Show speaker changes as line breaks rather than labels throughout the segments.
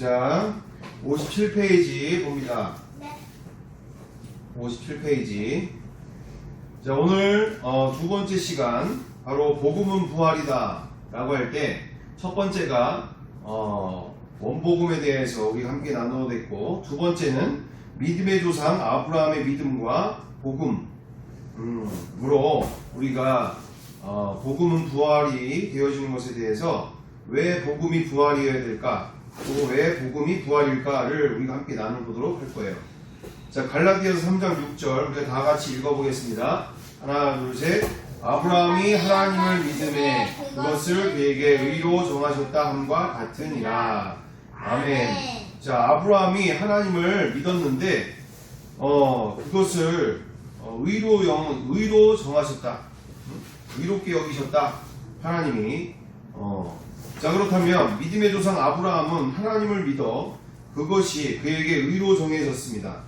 자, 57페이지 봅니다.
네.
57페이지. 자, 오늘 어, 두 번째 시간 바로 복음은 부활이다 라고 할 때 첫 번째가 어, 원복음에 대해서 우리가 함께 나누어댔고 두 번째는 믿음의 조상 아브라함의 믿음과 복음 음, 으로 우리가 어, 복음은 부활이 되어지는 것에 대해서 왜 복음이 부활이어야 될까 또 왜 복음이 부활일까를 우리가 함께 나눠보도록 할 거예요. 자, 갈라디아서 3장 6절 우리가 다 같이 읽어보겠습니다. 하나, 둘, 셋. 아브라함이 하나님을 믿음에 그것을 그에게 의로 정하셨다 함과 같으니라. 아멘. 자, 아브라함이 하나님을 믿었는데 어, 그것을 어, 의로 영 의로 정하셨다. 음? 의롭게 여기셨다. 하나님이 어, 자 그렇다면 믿음의 조상 아브라함은 하나님을 믿어 그것이 그에게 의로 정해졌습니다.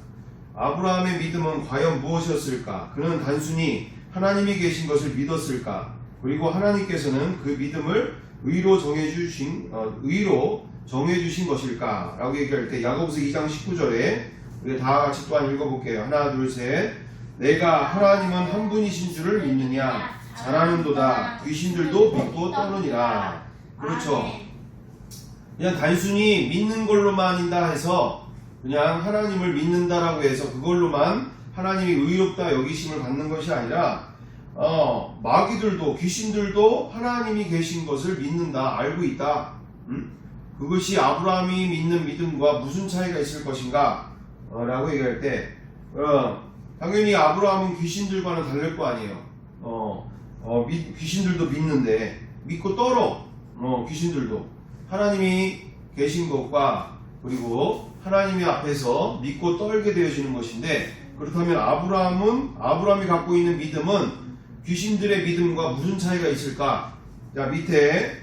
아브라함의 믿음은 과연 무엇이었을까? 그는 단순히 하나님이 계신 것을 믿었을까? 그리고 하나님께서는 그 믿음을 의로 정해주신 어, 의로 정해주신 것일까? 라고 얘기할 때 야고보서 2장 19절에 우리 다 같이 또한 읽어볼게요. 하나 둘 셋. 내가 하나님은 한 분이신 줄을 믿느냐? 잘하는도다. 귀신들도 믿고 떠느니라. 그렇죠. 그냥 단순히 믿는 걸로만이다 해서 그냥 하나님을 믿는다라고 해서 그걸로만 하나님이 의롭다 여기심을 받는 것이 아니라 어, 마귀들도 귀신들도 하나님이 계신 것을 믿는다 알고 있다. 음? 그것이 아브라함이 믿는 믿음과 무슨 차이가 있을 것인가? 어, 라고 얘기할 때 어, 당연히 아브라함은 귀신들과는 다를 거 아니에요. 어, 어, 미- 귀신들도 믿는데 믿고 떨어. 어, 귀신들도 하나님이 계신 것과 그리고 하나님의 앞에서 믿고 떨게 되어지는 것인데 그렇다면 아브라함은 아브라함이 갖고 있는 믿음은 귀신들의 믿음과 무슨 차이가 있을까? 자 밑에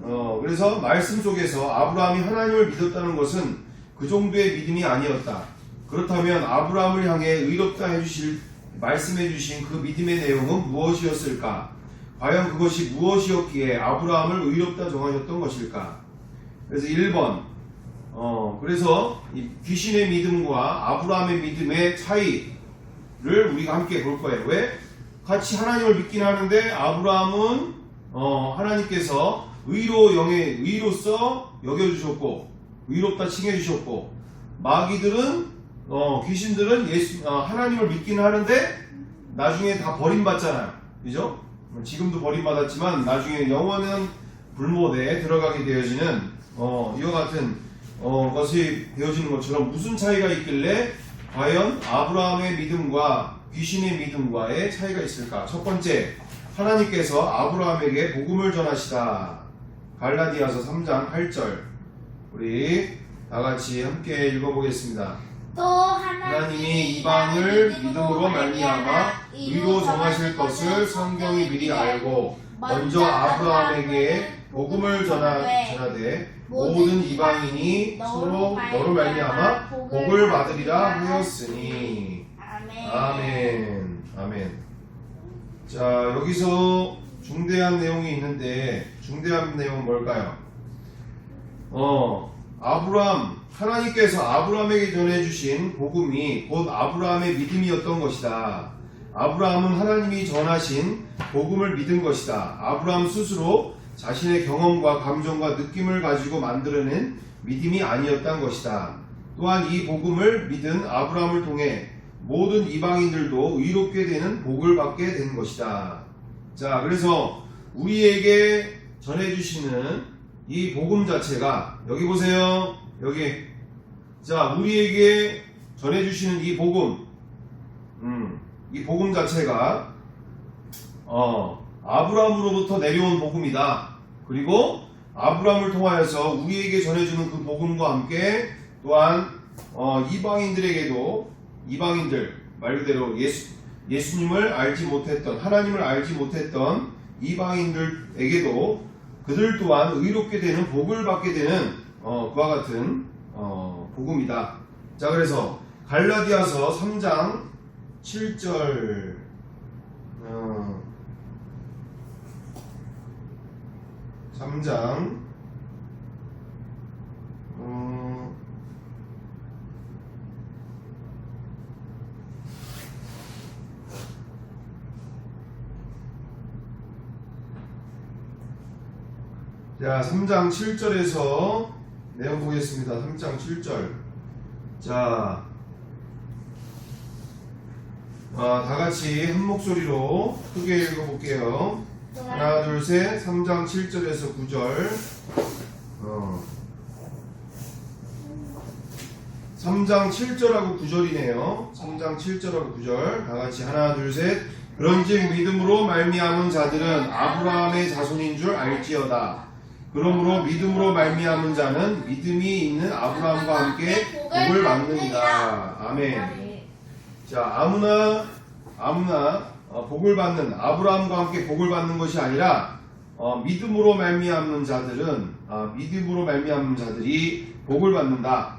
어, 그래서 말씀 속에서 아브라함이 하나님을 믿었다는 것은 그 정도의 믿음이 아니었다. 그렇다면 아브라함을 향해 의롭다 해주실 말씀해 주신 그 믿음의 내용은 무엇이었을까? 과연 그것이 무엇이었기에 아브라함을 의롭다 정하셨던 것일까? 그래서 1번 어, 그래서 이 귀신의 믿음과 아브라함의 믿음의 차이를 우리가 함께 볼 거예요. 왜? 같이 하나님을 믿긴 하는데 아브라함은 어, 하나님께서 의로 영에 의로서 여겨주셨고 의롭다 칭해주셨고 마귀들은 어, 귀신들은 예수 어, 하나님을 믿긴 하는데 나중에 다 버림받잖아요. 그죠? 지금도 버림받았지만 나중에 영원한 불못에 들어가게 되어지는 어, 이와 같은 어, 것이 되어지는 것처럼 무슨 차이가 있길래 과연 아브라함의 믿음과 귀신의 믿음과의 차이가 있을까? 첫 번째, 하나님께서 아브라함에게 복음을 전하시다. 갈라디아서 3장 8절. 우리 다 같이 함께 읽어보겠습니다.
또 하나님이
이방을 믿음으로 말미암아 의로 정하실 것을 성경이 미리 알고 먼저 아브라함에게 복음을 전하, 전하되 모든 이방인이 서로 너로 말미암아 복을 받으리라 하였으니
아멘.
아멘 자 여기서 중대한 내용이 있는데 중대한 내용은 뭘까요? 어 아브람 하나님께서 아브라함에게 전해주신 복음이 곧 아브라함의 믿음이었던 것이다. 아브라함은 하나님이 전하신 복음을 믿은 것이다. 아브라함 스스로 자신의 경험과 감정과 느낌을 가지고 만들어낸 믿음이 아니었던 것이다. 또한 이 복음을 믿은 아브라함을 통해 모든 이방인들도 의롭게 되는 복을 받게 된 것이다. 자, 그래서 우리에게 전해주시는 이 복음 자체가 여기 보세요. 여기 자 우리에게 전해주시는 이 복음, 음, 이 복음 자체가 어 아브라함으로부터 내려온 복음이다. 그리고 아브라함을 통하여서 우리에게 전해주는 그 복음과 함께 또한 어, 이방인들에게도 이방인들 말 그대로 예수 예수님을 알지 못했던 하나님을 알지 못했던 이방인들에게도 그들 또한 의롭게 되는 복을 받게 되는 어, 그와 같은 어, 복음이다. 자 그래서 갈라디아서 3장 7절 어, 3장 어, 3장 7절에서 내용 보겠습니다. 3장 7절. 자, 아, 다 같이 한 목소리로 크게 읽어볼게요. 하나, 둘, 셋. 3장 7절에서 9절. 어. 3장 7절하고 9절이네요. 3장 7절하고 9절. 다 같이 하나, 둘, 셋. 그런즉 믿음으로 말미암은 자들은 아브라함의 자손인 줄 알지어다. 그러므로 믿음으로 말미암은 자는 믿음이 있는 아브라함과 함께 복을 받느니라. 아멘.
네.
자, 아무나 아무나 어, 복을 받는 아브라함과 함께 복을 받는 것이 아니라 어, 믿음으로 말미암는 자들은 아, 믿음으로 말미암는 자들이 복을 받는다.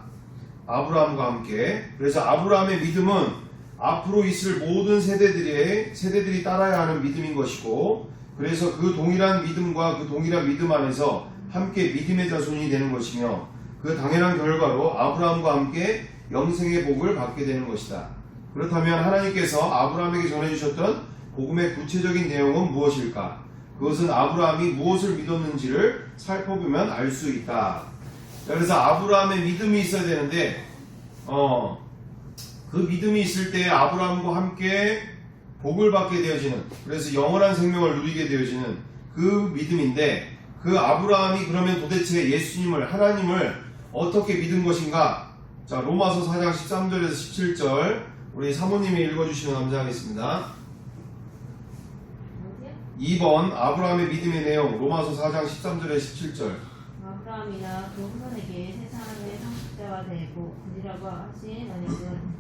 아브라함과 함께. 그래서 아브라함의 믿음은 앞으로 있을 모든 세대들의 세대들이 따라야 하는 믿음인 것이고, 그래서 그 동일한 믿음과 그 동일한 믿음 안에서 함께 믿음의 자손이 되는 것이며, 그 당연한 결과로 아브라함과 함께 영생의 복을 받게 되는 것이다. 그렇다면 하나님께서 아브라함에게 전해주셨던 복음의 구체적인 내용은 무엇일까? 그것은 아브라함이 무엇을 믿었는지를 살펴보면 알 수 있다. 자, 그래서 아브라함의 믿음이 있어야 되는데, 어, 그 믿음이 있을 때 아브라함과 함께 복을 받게 되어지는, 그래서 영원한 생명을 누리게 되어지는 그 믿음인데, 그 아브라함이 그러면 도대체 예수님을, 하나님을 어떻게 믿은 것인가? 자, 로마서 4장 13절에서 17절, 우리 사모님이 읽어주시면 감사하겠습니다.
어디요?
2번, 아브라함의 믿음의 내용, 로마서 4장 13절에 17절.
아브라함이나 그 후손에게 세상의 상속자가 되고 그리라고 하신 언약은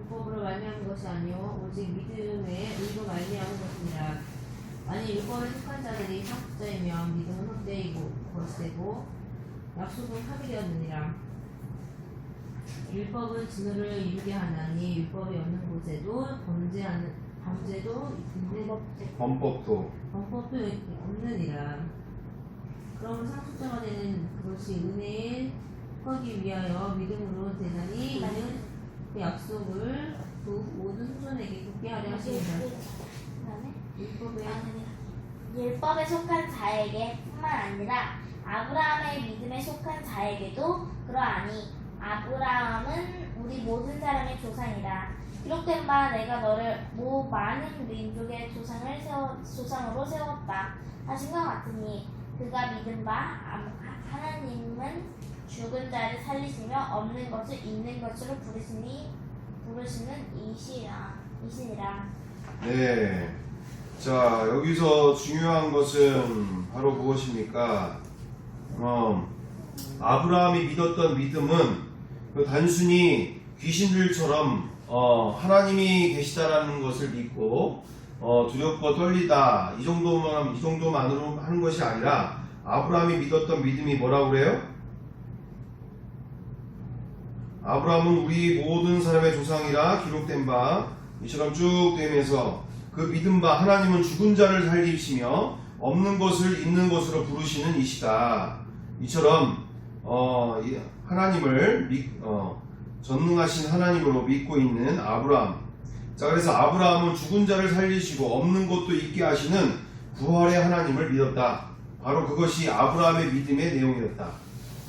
율법으로 말미암은 것이 아니요 오직 믿음의 의로 말미암은 것이니라 만일 율법에 속한 자들이 상속자이면 믿음은 헛되이고 거짓되고 약속은 파기되었느니라 율법은 진노를 이루게 하나니 율법이 없는 곳에도 범죄하는 범죄도 있는
범법도.
범법도 없느니라. 그럼 상속자가 되는 그것이 은혜에 하기 위하여 믿음으로 되나니 이는 그 약속을 그 모든 후손에게 굳게 하려 하십니다. 율법에
율법에 속한 자에게 뿐만 아니라 아브라함의 믿음에 속한 자에게도 그러하니 아브라함은 우리 모든 사람의 조상이다. 기록된 바 내가 너를 모 많은 민족의 조상을 세워, 조상으로 세웠다 하신 것 같으니 그가 믿은 바 아- 하나님은 죽은 자를 살리시며 없는 것을 있는 것으로 부르시니 부르시는 이시라 이시니라.
네. 자, 여기서 중요한 것은 바로 무엇입니까? 어, 아브라함이 믿었던 믿음은 그 단순히 귀신들처럼 어, 하나님이 계시다라는 것을 믿고 어, 두렵고 떨리다 이 정도만 이 정도만으로 하는 것이 아니라 아브라함이 믿었던 믿음이 뭐라고 그래요? 아브라함은 우리 모든 사람의 조상이라 기록된 바 이처럼 쭉 되면서 그 믿음 바 하나님은 죽은 자를 살리시며 없는 것을 있는 것으로 부르시는 이시다. 이처럼 어, 이 하나님을 믿, 어, 전능하신 하나님으로 믿고 있는 아브라함. 자 그래서 아브라함은 죽은 자를 살리시고 없는 것도 있게 하시는 부활의 하나님을 믿었다. 바로 그것이 아브라함의 믿음의 내용이었다.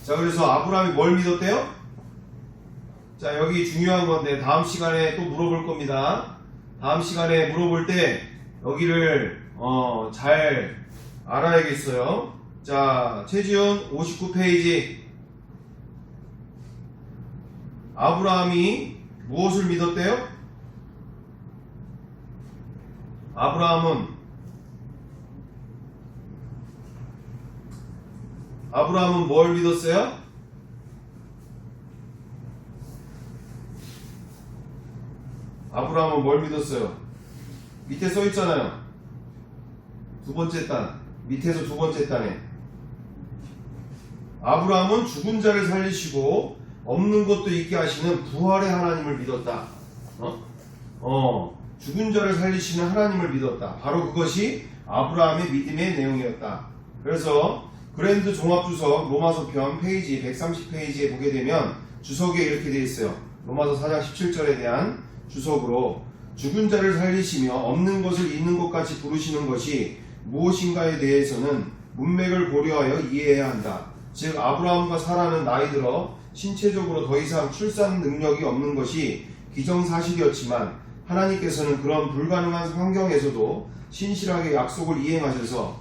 자 그래서 아브라함이 뭘 믿었대요? 자, 여기 중요한 건데 다음 시간에 또 물어볼 겁니다. 다음 시간에 물어볼 때 여기를 어, 잘 알아야겠어요. 자, 최지훈 59페이지. 아브라함이 무엇을 믿었대요? 아브라함은 아브라함은 뭘 믿었어요? 아브라함은 뭘 믿었어요? 밑에 써 있잖아요. 두 번째 단. 밑에서 두 번째 단에. 아브라함은 죽은 자를 살리시고 없는 것도 있게 하시는 부활의 하나님을 믿었다. 어? 어. 죽은 자를 살리시는 하나님을 믿었다. 바로 그것이 아브라함의 믿음의 내용이었다. 그래서 그랜드 종합주석 로마서 편 페이지 130페이지에 보게 되면 주석에 이렇게 되어 있어요. 로마서 4장 17절에 대한 주석으로 죽은 자를 살리시며 없는 것을 있는 것 같이 부르시는 것이 무엇인가에 대해서는 문맥을 고려하여 이해해야 한다. 즉 아브라함과 사라는 나이 들어 신체적으로 더 이상 출산 능력이 없는 것이 기정사실이었지만 하나님께서는 그런 불가능한 환경에서도 신실하게 약속을 이행하셔서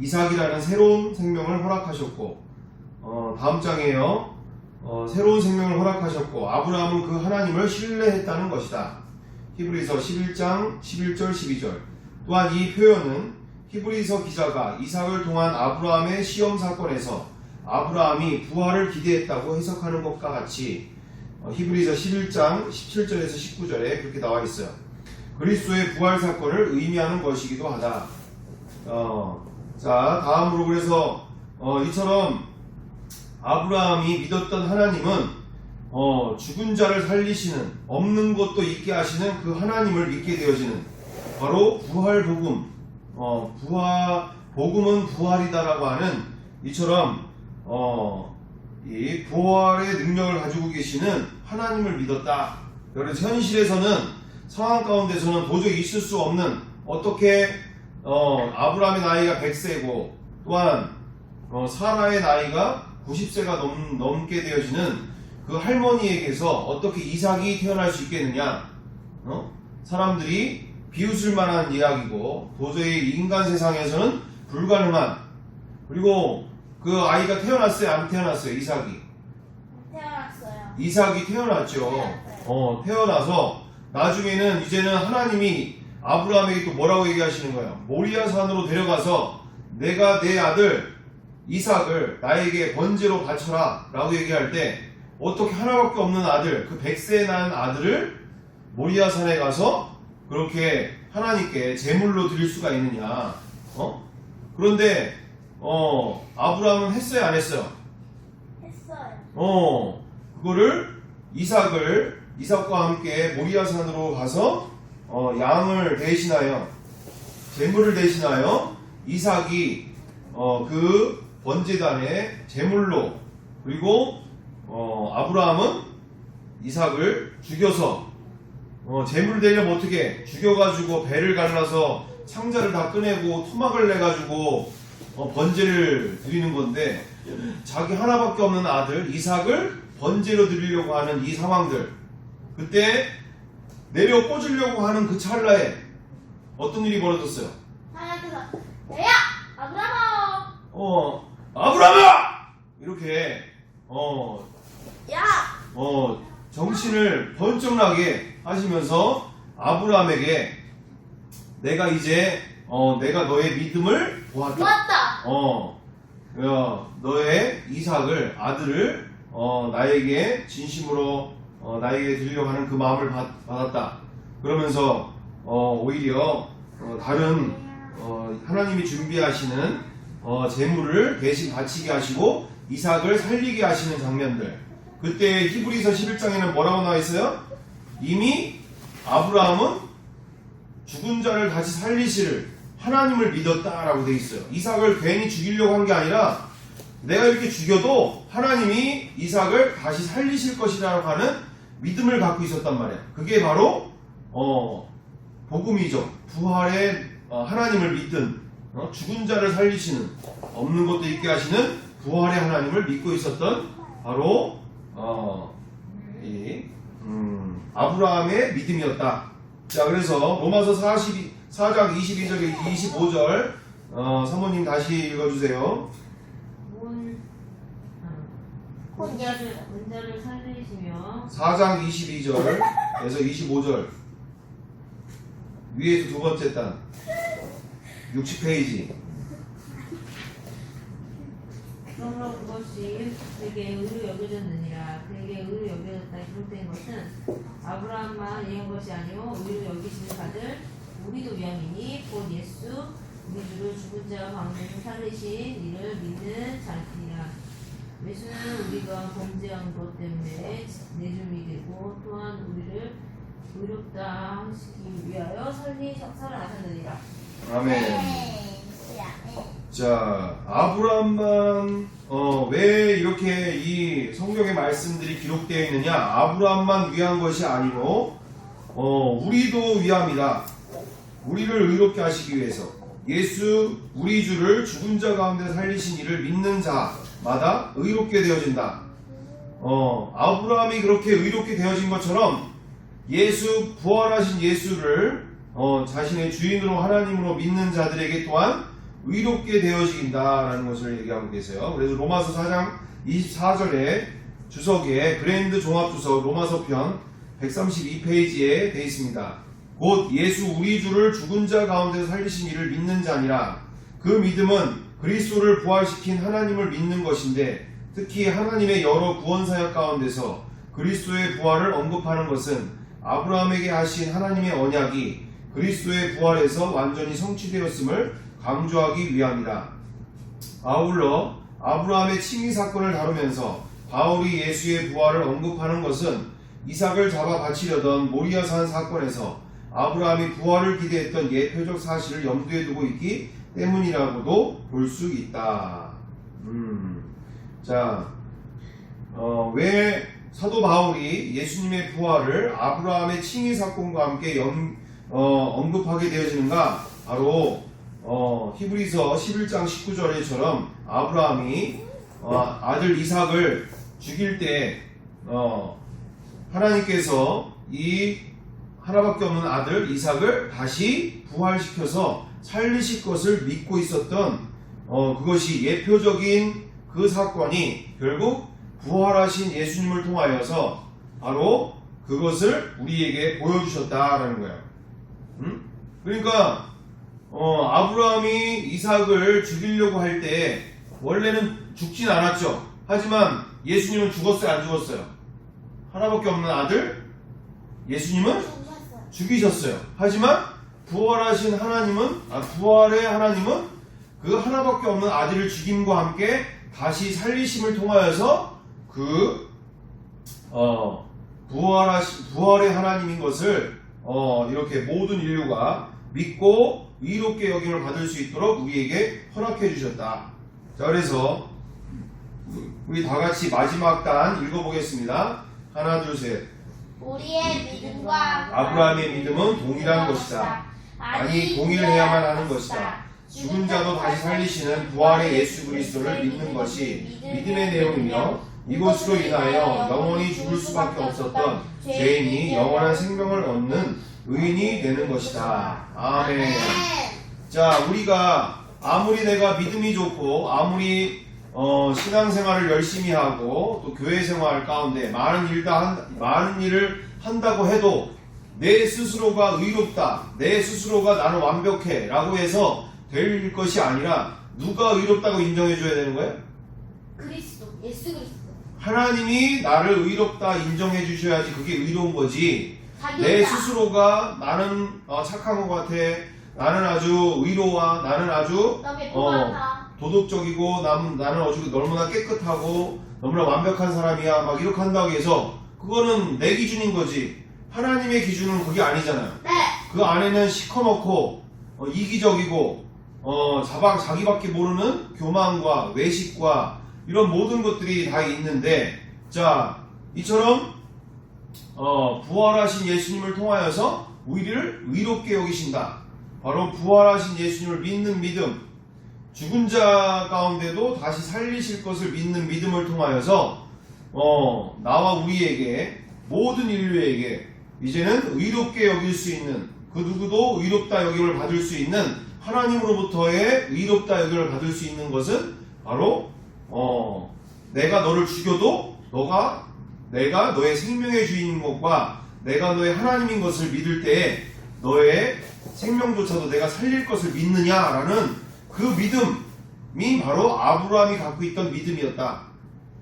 이삭이라는 새로운 생명을 허락하셨고 어, 다음 장에요. 어, 새로운 생명을 허락하셨고 아브라함은 그 하나님을 신뢰했다는 것이다. 히브리서 11장 11절 12절. 또한 이 표현은 히브리서 기자가 이삭을 통한 아브라함의 시험 사건에서 아브라함이 부활을 기대했다고 해석하는 것과 같이 어, 히브리서 11장 17절에서 19절에 그렇게 나와 있어요. 그리스도의 부활 사건을 의미하는 것이기도 하다. 어, 자, 다음으로 그래서 어, 이처럼 아브라함이 믿었던 하나님은 어, 죽은 자를 살리시는 없는 것도 있게 하시는 그 하나님을 믿게 되어지는 바로 부활 복음. 어, 부활 복음은 부활이다라고 하는 이처럼 어, 이 부활의 능력을 가지고 계시는 하나님을 믿었다. 그래서 현실에서는 상황 가운데서는 도저히 있을 수 없는 어떻게 어, 아브라함의 나이가 100세고 또한 어, 사라의 나이가 90세가 넘, 넘게 되어지는 그 할머니에게서 어떻게 이삭이 태어날 수 있겠느냐? 어? 사람들이 비웃을 만한 이야기고 도저히 인간 세상에서는 불가능한 그리고 그 아이가 태어났어요? 안 태어났어요? 이삭이
태어났어요.
이삭이 태어났죠. 어, 태어나서 나중에는 이제는 하나님이 아브라함에게 또 뭐라고 얘기하시는 거예요? 모리아 산으로 데려가서 내가 내 아들 이삭을 나에게 번제로 바쳐라 라고 얘기할 때 어떻게 하나밖에 없는 아들 그 백세 난 아들을 모리아 산에 가서 그렇게 하나님께 제물로 드릴 수가 있느냐 어? 그런데 어 아브라함은 했어요 안 했어요?
했어요.
어, 그거를 이삭을 이삭과 함께 모리아 산으로 가서 어, 양을 대신하여 제물을 대신하여 이삭이 어, 그 번제단에 제물로 그리고 어, 아브라함은 이삭을 죽여서 어, 제물을 내려면 어떻게 죽여가지고 배를 갈라서 상자를 다 꺼내고 토막을 내가지고 어, 번제를 드리는 건데 자기 하나밖에 없는 아들 이삭을 번제로 드리려고 하는 이 상황들. 그때 내려 꽂으려고 하는 그 찰나에 어떤 일이 벌어졌어요?
하나님께서 야 아브라함
어 아브라함아! 이렇게 어
야!
어, 정신을 번쩍 나게 하시면서 아브라함에게 내가 이제 어, 내가 너의 믿음을 보았다.
왔다.
어, 어, 너의 이삭을 아들을 어, 나에게 진심으로 어, 나에게 드리려고 하는 그 마음을 받, 받았다. 그러면서 어, 오히려 어, 다른 어, 하나님이 준비하시는 어, 재물을 대신 바치게 하시고 이삭을 살리게 하시는 장면들. 그때 히브리서 11장에는 뭐라고 나와 있어요? 이미 아브라함은 죽은 자를 다시 살리시를 하나님을 믿었다라고 돼 있어요. 이삭을 괜히 죽이려고 한 게 아니라 내가 이렇게 죽여도 하나님이 이삭을 다시 살리실 것이라고 하는 믿음을 갖고 있었단 말이야. 그게 바로 어, 복음이죠. 부활의 어, 하나님을 믿든 어, 죽은 자를 살리시는 없는 것도 있게 하시는 부활의 하나님을 믿고 있었던 바로 어, 이 음, 아브라함의 믿음이었다. 자, 그래서 로마서 42, 4장 22절에 25절 어, 사모님 다시 읽어주세요.
문자를 문자를 살리시며
4장 22절에서 25절. 위에서 두 번째 단. 60페이지.
그러므로 그것이 그에게 의로 여겨졌느니라. 그에게 의로 여겨졌다. 기록된 것은 아브라함만 위한 것이 아니요 의로 여기시는 자들 우리도 위함이니 곧 예수 우리 주를 죽은 자 가운데서 살리신 이를 믿는 자니라 예수는 우리가 범죄한 것 때문에 내줌이 되고 또한 우리를 의롭다 하시기 위하여 살리셔 살아나셨느니라
아멘
네. 야, 네.
자 아브라함만 어, 왜 이렇게 이 성경의 말씀들이 기록되어 있느냐? 아브라함만 위한 것이 아니고 어, 우리도 위함이다. 우리를 의롭게 하시기 위해서. 예수 우리 주를 죽은 자 가운데 살리신 이를 믿는 자마다 의롭게 되어진다. 어, 아브라함이 그렇게 의롭게 되어진 것처럼 예수 부활하신 예수를 어, 자신의 주인으로 하나님으로 믿는 자들에게 또한 의롭게 되어진다라는 것을 얘기하고 계세요. 그래서 로마서 4장 24절에 주석에 그랜드 종합 주석 로마서 편 132페이지에 되어 있습니다. 곧 예수 우리 주를 죽은 자 가운데 살리신 이를 믿는 자니라. 그 믿음은 그리스도를 부활시킨 하나님을 믿는 것인데 특히 하나님의 여러 구원 사역 가운데서 그리스도의 부활을 언급하는 것은 아브라함에게 하신 하나님의 언약이 그리스도의 부활에서 완전히 성취되었음을 강조하기 위함이다. 아울러 아브라함의 칭의 사건을 다루면서 바울이 예수의 부활을 언급하는 것은 이삭을 잡아 바치려던 모리아산 사건에서 아브라함이 부활을 기대했던 예표적 사실을 염두에 두고 있기 때문이라고도 볼 수 있다. 음, 자, 어, 왜 사도 바울이 예수님의 부활을 아브라함의 칭의 사건과 함께 염, 어, 언급하게 되어지는가? 바로 어, 히브리서 11장 19절에처럼 아브라함이 어, 아들 이삭을 죽일 때 어, 하나님께서 이 하나밖에 없는 아들 이삭을 다시 부활시켜서 살리실 것을 믿고 있었던 어, 그것이 예표적인 그 사건이 결국 부활하신 예수님을 통하여서 바로 그것을 우리에게 보여주셨다라는 거예요. 음? 그러니까 어, 아브라함이 이삭을 죽이려고 할 때 원래는 죽진 않았죠. 하지만 예수님은 죽었어요, 안 죽었어요? 하나밖에 없는 아들 예수님은. 죽이셨어요. 하지만 부활하신 하나님은 아, 부활의 하나님은 그 하나밖에 없는 아들을 죽임과 함께 다시 살리심을 통하여서 그 어, 부활하시 부활의 하나님인 것을 어, 이렇게 모든 인류가 믿고 의롭게 여김을 받을 수 있도록 우리에게 허락해 주셨다. 자, 그래서 우리 다 같이 마지막 단 읽어보겠습니다. 하나, 둘, 셋.
우리의 믿음과
아브라함의 믿음은 동일한 것이다. 아니 동일해야만 하는 것이다. 죽은 자도 다시 살리시는 부활의 예수 그리스도를 믿는 것이 믿음의 내용이며 이것으로 인하여 영원히 죽을 수밖에 없었던 죄인이 영원한 생명을 얻는 의인이 되는 것이다. 아멘. 자, 우리가 아무리 내가 믿음이 좋고 아무리 어, 신앙생활을 열심히 하고 또 교회 생활 가운데 많은 일다 한, 많은 일을 한다고 해도 내 스스로가 의롭다, 내 스스로가 나는 완벽해라고 해서 될 것이 아니라 누가 의롭다고 인정해 줘야 되는 거예요?
그리스도 예수 그리스도
하나님이 나를 의롭다 인정해 주셔야지 그게 의로운 거지. 내. 스스로가 나는 어, 착한 것 같아. 나는 아주 의로와 나는 아주 어. 도덕적이고 남, 나는 아주 너무나 깨끗하고 너무나 완벽한 사람이야 막 이렇게 한다고 해서 그거는 내 기준인 거지 하나님의 기준은 그게 아니잖아요
네.
그 안에는 시커멓고 어, 이기적이고 어, 자박, 자기밖에 모르는 교만과 외식과 이런 모든 것들이 다 있는데 자 이처럼 어, 부활하신 예수님을 통하여서 우리를 의롭게 여기신다. 바로 부활하신 예수님을 믿는 믿음 죽은 자 가운데도 다시 살리실 것을 믿는 믿음을 통하여서 어, 나와 우리에게 모든 인류에게 이제는 의롭게 여길 수 있는 그 누구도 의롭다 여김을 받을 수 있는 하나님으로부터의 의롭다 여김을 받을 수 있는 것은 바로 어, 내가 너를 죽여도 너가 내가 너의 생명의 주인인 것과 내가 너의 하나님인 것을 믿을 때에 너의 생명조차도 내가 살릴 것을 믿느냐라는 그 믿음이 바로 아브라함이 갖고 있던 믿음이었다.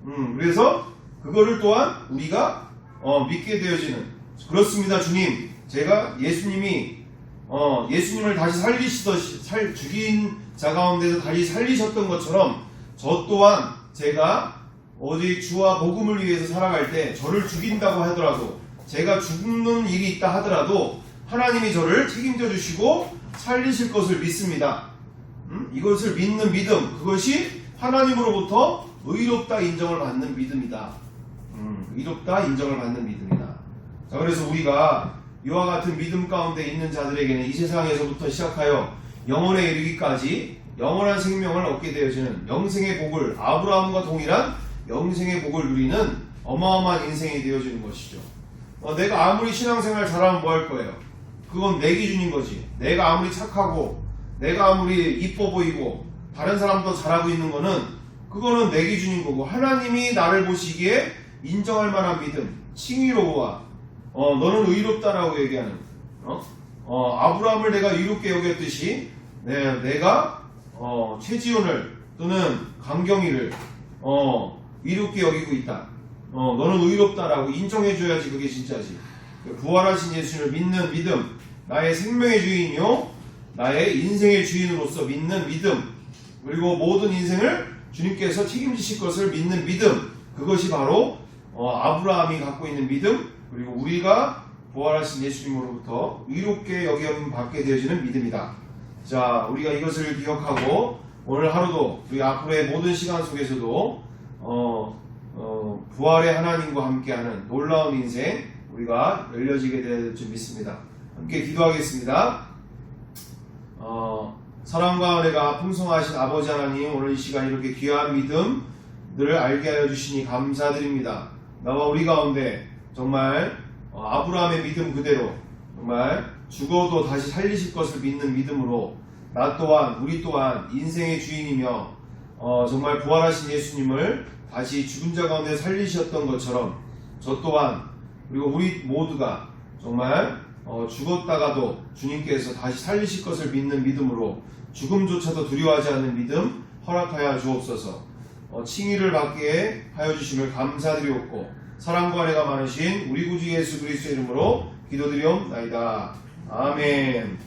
음, 그래서 그거를 또한 우리가 어, 믿게 되어지는 그렇습니다, 주님. 제가 예수님이 어, 예수님을 다시 살리시듯이 살 죽인 자 가운데서 다시 살리셨던 것처럼 저 또한 제가 어디 주와 복음을 위해서 살아갈 때 저를 죽인다고 하더라도 제가 죽는 일이 있다 하더라도 하나님이 저를 책임져 주시고 살리실 것을 믿습니다. 음? 이것을 믿는 믿음 그것이 하나님으로부터 의롭다 인정을 받는 믿음이다. 음, 의롭다 인정을 받는 믿음이다. 자 그래서 우리가 이와 같은 믿음 가운데 있는 자들에게는 이 세상에서부터 시작하여 영원에 이르기까지 영원한 생명을 얻게 되어지는 영생의 복을 아브라함과 동일한 영생의 복을 누리는 어마어마한 인생이 되어지는 것이죠. 어, 내가 아무리 신앙생활 잘하면 뭐 할 거예요? 그건 내 기준인 거지. 내가 아무리 착하고 내가 아무리 이뻐 보이고 다른 사람도 잘하고 있는 거는 그거는 내 기준인 거고 하나님이 나를 보시기에 인정할 만한 믿음, 칭의로와 어, 너는 의롭다라고 얘기하는 어? 어, 아브라함을 내가 의롭게 여겼듯이 내, 내가 어, 최지훈을 또는 강경이를 어, 의롭게 여기고 있다. 어, 너는 의롭다라고 인정해줘야지 그게 진짜지. 부활하신 예수를 믿는 믿음, 나의 생명의 주인이요, 나의 인생의 주인으로서 믿는 믿음, 그리고 모든 인생을 주님께서 책임지실 것을 믿는 믿음, 그것이 바로 어, 아브라함이 갖고 있는 믿음, 그리고 우리가 부활하신 예수님으로부터 의롭게 여김 받게 되어지는 믿음이다. 자, 우리가 이것을 기억하고 오늘 하루도 우리 앞으로의 모든 시간 속에서도 어, 어, 부활의 하나님과 함께하는 놀라운 인생 우리가 열려지게 될 줄 믿습니다. 함께 기도하겠습니다. 어, 사랑과 은혜가 풍성하신 아버지 하나님 오늘 이 시간 이렇게 귀한 믿음들을 알게 하여 주시니 감사드립니다. 나와 우리 가운데 정말 어, 아브라함의 믿음 그대로 정말 죽어도 다시 살리실 것을 믿는 믿음으로 나 또한 우리 또한 인생의 주인이며 어, 정말 부활하신 예수님을 다시 죽은 자 가운데 살리셨던 것처럼 저 또한 그리고 우리 모두가 정말 어, 죽었다가도 주님께서 다시 살리실 것을 믿는 믿음으로 죽음조차도 두려워하지 않는 믿음 허락하여 주옵소서. 어, 칭의를 받게 하여 주심을 감사드리옵고 사랑과 은혜가 많으신 우리 구주 예수 그리스도의 이름으로 기도드리옵나이다. 아멘.